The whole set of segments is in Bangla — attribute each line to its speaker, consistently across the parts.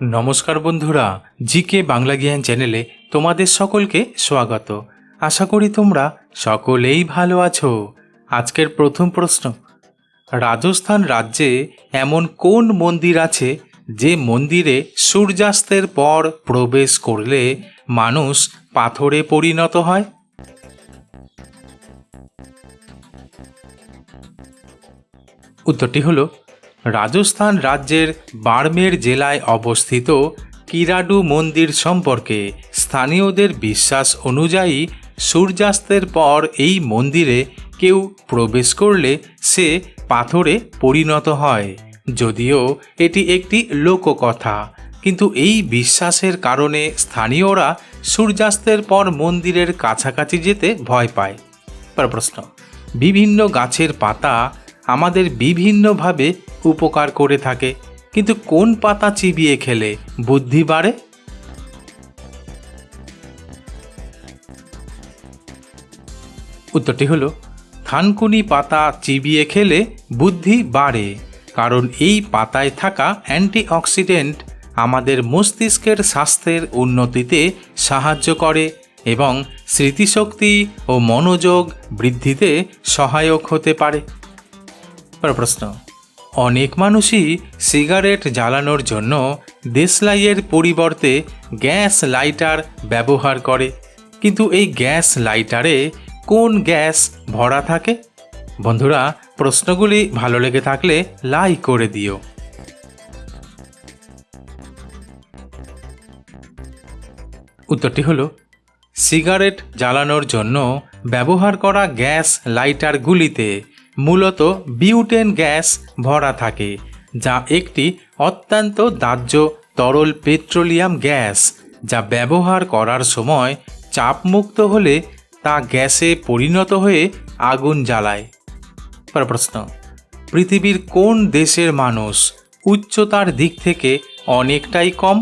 Speaker 1: নমস্কার বন্ধুরা, জিকে বাংলা জ্ঞান চ্যানেলে তোমাদের সকলকে স্বাগত। আশা করি তোমরা সকলেই ভালো আছো। আজকের প্রথম প্রশ্ন, রাজস্থান রাজ্যে এমন কোন মন্দির আছে যে মন্দিরে সূর্যাস্তের পর প্রবেশ করলে মানুষ পাথরে পরিণত হয়? উত্তরটি হলো রাজস্থান রাজ্যের বাড়মের জেলায় অবস্থিত কিরাডু মন্দির সম্পর্কে স্থানীয়দের বিশ্বাস অনুযায়ী সূর্যাস্তের পর এই মন্দিরে কেউ প্রবেশ করলে সে পাথরে পরিণত হয়। যদিও এটি একটি লোককথা, কিন্তু এই বিশ্বাসের কারণে স্থানীয়রা সূর্যাস্তের পর মন্দিরের কাছাকাছি যেতে ভয় পায়। প্রশ্ন বিভিন্ন গাছের পাতা আমাদের বিভিন্নভাবে উপকার করে থাকে। কিন্তু কোন পাতা চিবিয়ে খেলে বুদ্ধি বাড়ে? উত্তরটি হলো, থানকুনি পাতা চিবিয়ে খেলে বুদ্ধি বাড়ে, কারণ এই পাতায় থাকা অ্যান্টিঅক্সিডেন্ট আমাদের মস্তিষ্কের স্বাস্থ্যের উন্নতিতে সাহায্য করে এবং স্মৃতিশক্তি ও মনোযোগ বৃদ্ধিতে সহায়ক হতে পারে। পরের প্রশ্ন। অনেক মানুষই সিগারেট জ্বালানোর জন্য দেশলাইয়ের পরিবর্তে গ্যাস লাইটার ব্যবহার করে। কিন্তু এই গ্যাস লাইটারে কোন গ্যাস ভরা থাকে? বন্ধুরা, প্রশ্নগুলি ভালো লেগে থাকলে লাইক করে দিও। উত্তরটি হলো, সিগারেট জ্বালানোর জন্য ব্যবহার করা গ্যাস লাইটারগুলিতে মূলত বিউটেন গ্যাস ভরা থাকে, যা একটি অত্যন্ত দাহ্য তরল পেট্রোলিয়াম গ্যাস, যা ব্যবহার করার সময় চাপমুক্ত হলে তা গ্যাসে পরিণত হয়ে আগুন জ্বালায়। প্রশ্ন, পৃথিবীর কোন দেশের মানুষ উচ্চতার দিক থেকে অনেকটাই কম?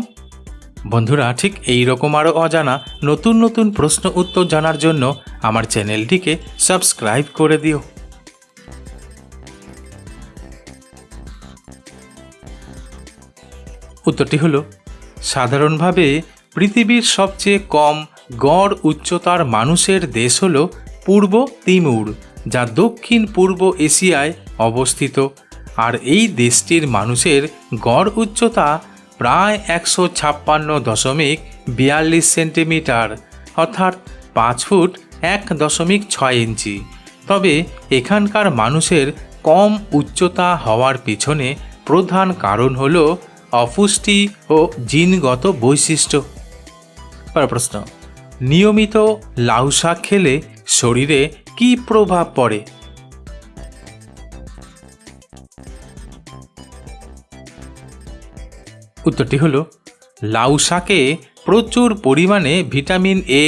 Speaker 1: বন্ধুরা, ঠিক এই রকম আরও অজানা নতুন নতুন প্রশ্ন উত্তর জানার জন্য আমার চ্যানেলটিকে সাবস্ক্রাইব করে দিও। উত্তরটি হলো, সাধারণভাবে পৃথিবীর সবচেয়ে কম গড় উচ্চতার মানুষের দেশ হল পূর্ব তিমুর, যা দক্ষিণ পূর্ব এশিয়ায় অবস্থিত। আর এই দেশটির মানুষের গড় উচ্চতা প্রায় একশো ছাপ্পান্ন দশমিক বিয়াল্লিশ সেন্টিমিটার, অর্থাৎ পাঁচ ফুট এক দশমিক ছয় ইঞ্চি। তবে এখানকার মানুষের কম উচ্চতা হওয়ার পিছনে প্রধান কারণ হল অপুষ্টি ও জিনগত বৈশিষ্ট্য। প্রশ্ন, নিয়মিত লাউ শাক খেলে শরীরে কি প্রভাব পড়ে? উত্তরটি হলো, লাউ শাকে প্রচুর পরিমাণে vitamin A,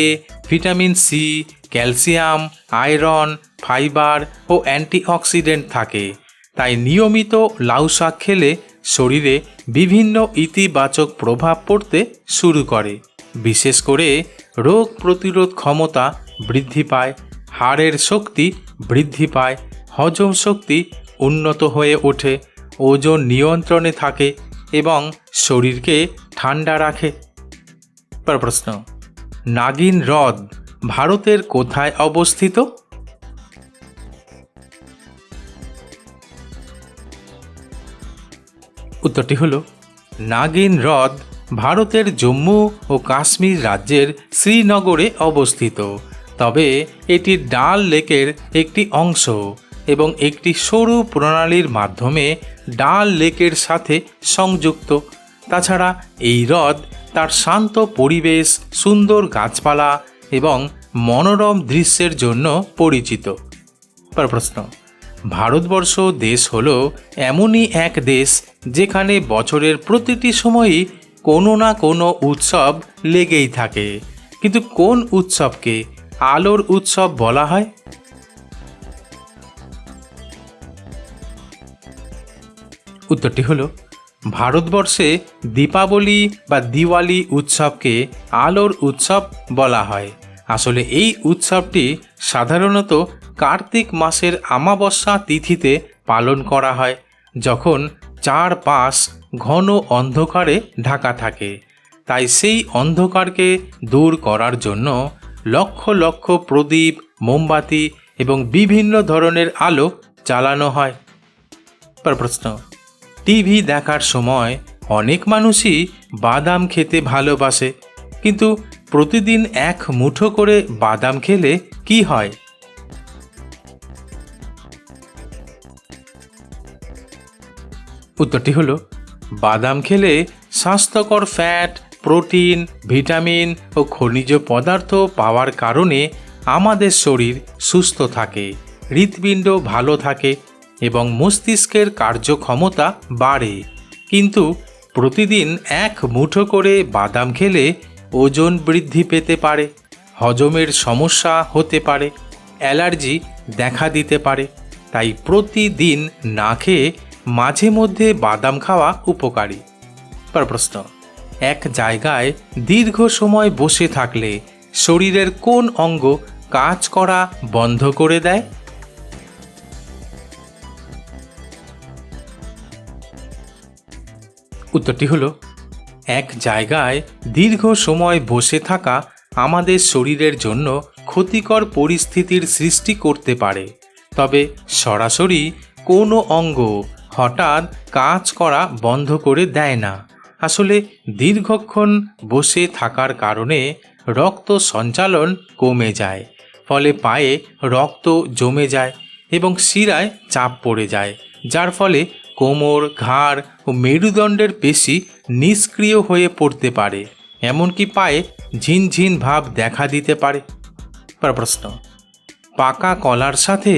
Speaker 1: vitamin C, calcium, iron, fibre O antioxidant থাকে। তাই নিয়মিত লাউ শাক খেলে শরীরে বিভিন্ন ইতিবাচক প্রভাব পড়তে শুরু করে। বিশেষ করে রোগ প্রতিরোধ ক্ষমতা বৃদ্ধি পায়, হাড়ের শক্তি বৃদ্ধি পায়, হজম শক্তি উন্নত হয়ে ওঠে, ওজন নিয়ন্ত্রণে থাকে এবং শরীরকে ঠান্ডা রাখে। পর প্রশ্ন, নাগিন হ্রদ ভারতের কোথায় অবস্থিত? উত্তরটি হল, নাগিন হ্রদ ভারতের জম্মু ও কাশ্মীর রাজ্যের শ্রীনগরে অবস্থিত। তবে এটি ডাল লেকের একটি অংশ এবং একটি সরু প্রণালীর মাধ্যমে ডাল লেকের সাথে সংযুক্ত। তাছাড়া এই হ্রদ তার শান্ত পরিবেশ, সুন্দর গাছপালা এবং মনোরম দৃশ্যের জন্য পরিচিত। পর প্রশ্ন ভারতবর্ষ দেশ হল এমনই এক দেশ যেখানে বছরের প্রতিটি সময়ই কোনো না কোনো উৎসব লেগেই থাকে। কিন্তু কোন উৎসবকে আলোর উৎসব বলা হয়? উত্তরটি হলো, ভারতবর্ষে দীপাবলি বা দিওয়ালি উৎসবকে আলোর উৎসব বলা হয়। আসলে এই উৎসবটি সাধারণত কার্তিক মাসের আমাবস্যা তিথিতে পালন করা হয়, যখন চারপাশ ঘন অন্ধকারে ঢাকা থাকে। তাই সেই অন্ধকারকে দূর করার জন্য লক্ষ লক্ষ প্রদীপ, মোমবাতি এবং বিভিন্ন ধরনের আলো চালানো হয়। পর প্রশ্ন, টিভি দেখার সময় অনেক মানুষই বাদাম খেতে ভালোবাসে, কিন্তু প্রতিদিন এক মুঠো করে বাদাম খেলে কি হয়? উত্তরটি হলো, বাদাম খেলে স্বাস্থ্যকর ফ্যাট প্রোটিন ভিটামিন ও খনিজ পদার্থ পাওয়ার কারণে আমাদের শরীর সুস্থ থাকে, হৃৎপিণ্ড ভালো থাকে এবং মস্তিষ্কের কার্যক্ষমতা বাড়ে। কিন্তু প্রতিদিন এক মুঠো করে বাদাম খেলে ওজন বৃদ্ধি পেতে পারে, হজমের সমস্যা হতে পারে, অ্যালার্জি দেখা দিতে পারে, তাই প্রতিদিন না খেয়ে মাঝে মধ্যে বাদাম খাওয়া উপকারী। পর প্রশ্ন, এক জায়গায় দীর্ঘ সময় বসে থাকলে শরীরের কোন অঙ্গ কাজ করা বন্ধ করে দেয়? উত্তরটি হলো, এক জায়গায় দীর্ঘ সময় বসে থাকা আমাদের শরীরের জন্য ক্ষতিকর পরিস্থিতির সৃষ্টি করতে পারে। তবে সরাসরি কোনো অঙ্গ হঠাৎ কাজ করা বন্ধ করে দেয় না। আসলে দীর্ঘক্ষণ বসে থাকার কারণে রক্ত সঞ্চালন কমে যায়, ফলে পায়ে রক্ত জমে যায় এবং শিরায় চাপ পড়ে যায়, যার ফলে কোমর, ঘাড় ও মেরুদণ্ডের পেশি নিষ্ক্রিয় হয়ে পড়তে পারে, এমনকি পায়ে ঝিনঝিন ভাব দেখা দিতে পারে। প্রশ্ন, পাকা কলার সাথে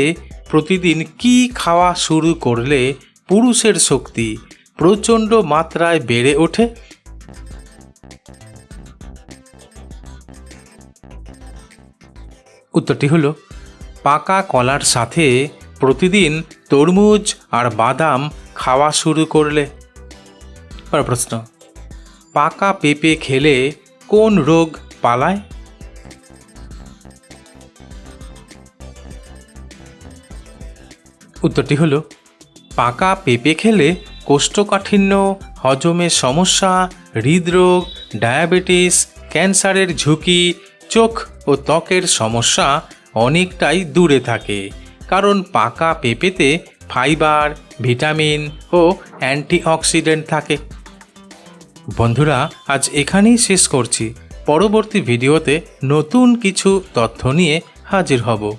Speaker 1: প্রতিদিন কি খাওয়া শুরু করলে পুরুষের শক্তি প্রচণ্ড মাত্রায় বেড়ে ওঠে। উত্তরটি হলো, পাকা কলার সাথে প্রতিদিন তরমুজ আর বাদাম খাওয়া শুরু করলে। পর প্রশ্ন, পাকা পেঁপে খেলে কোন রোগ পালায়? উত্তরটি হলো পাকা পেঁপে খেলে কোষ্ঠকাঠিন্য হজমের সমস্যা, হৃদরোগ, ডায়াবেটিস, ক্যান্সারের ঝুঁকি, চোখ ও ত্বকের সমস্যা অনেকটাই দূরে থাকে। কারণ পাকা পেঁপেতে ফাইবার, ভিটামিন ও অ্যান্টিঅক্সিডেন্ট থাকে। বন্ধুরা, আজ এখানেই শেষ করছি। পরবর্তী ভিডিওতে নতুন কিছু তথ্য নিয়ে হাজির হব।